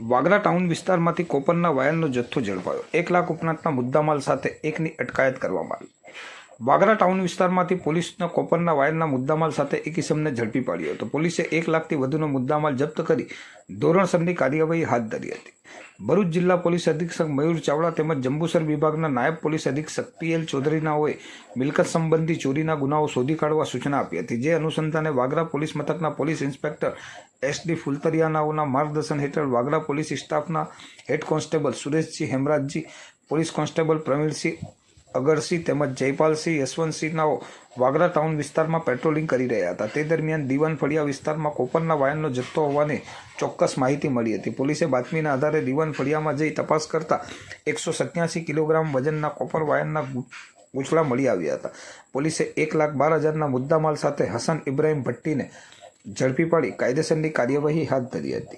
Vagra town વિસ્તારમાંથી કોપરના વાયરનો જથ્થો ઝડપાયો. એક લાખ ઉપરાંતના મુદ્દામાલ સાથે એકની અટકાયત કરવામાં આવી. વાગરા ટાઉન વિસ્તારમાંથી પોલીસના કોપરના વાયરના મુદ્દામાલ સાથે એક ઇસમને ઝડપી પાડ્યો હતો. પોલીસે એક લાખથી વધુનો મુદ્દામાલ જપ્ત કરી ધોરણસરની કાર્યવાહી હાથ ધરી હતી. ભરૂચ જિલ્લા પોલીસ અધિક્ષક મયુર ચાવડા તેમજ જંબુસર વિભાગના નાયબ પોલીસ અધિક્ષક પીએલ ચૌધરીનાઓએ મિલકત સંબંધી ચોરીના ગુનાઓ શોધી કાઢવા સૂચના આપી હતી, જે અનુસંધાને વાગરા પોલીસ મથકના પોલીસ ઇન્સ્પેક્ટર એસ ડી ફુલતરિયાનાઓના માર્ગદર્શન હેઠળ વાગરા પોલીસ સ્ટાફના head constable Sureshji Hemrajji, police constable Pravinsinh Agarsinh તેમજ જયપાલસિંહ યશવંતસિંહના વાગરા ટાઉન વિસ્તારમાં પેટ્રોલિંગ કરી રહ્યા હતા. તે દરમિયાન દીવાન ફળિયા વિસ્તારમાં કોપરના વાયરનો જથ્થો હોવાની ચોક્કસ માહિતી મળી હતી. પોલીસે બાતમીના આધારે દીવાન ફળિયામાં જઈ તપાસ કરતા એકસો સત્યાસી કિલોગ્રામ વજનના કોપર વાયરના ગુ- ગૂંચળા મળી આવ્યા હતા. પોલીસે એક લાખ બાર હજારના મુદ્દામાલ સાથે હસન ઇબ્રાહીમ ભટ્ટીને ઝડપી પાડી કાયદેસરની કાર્યવાહી હાથ ધરી હતી.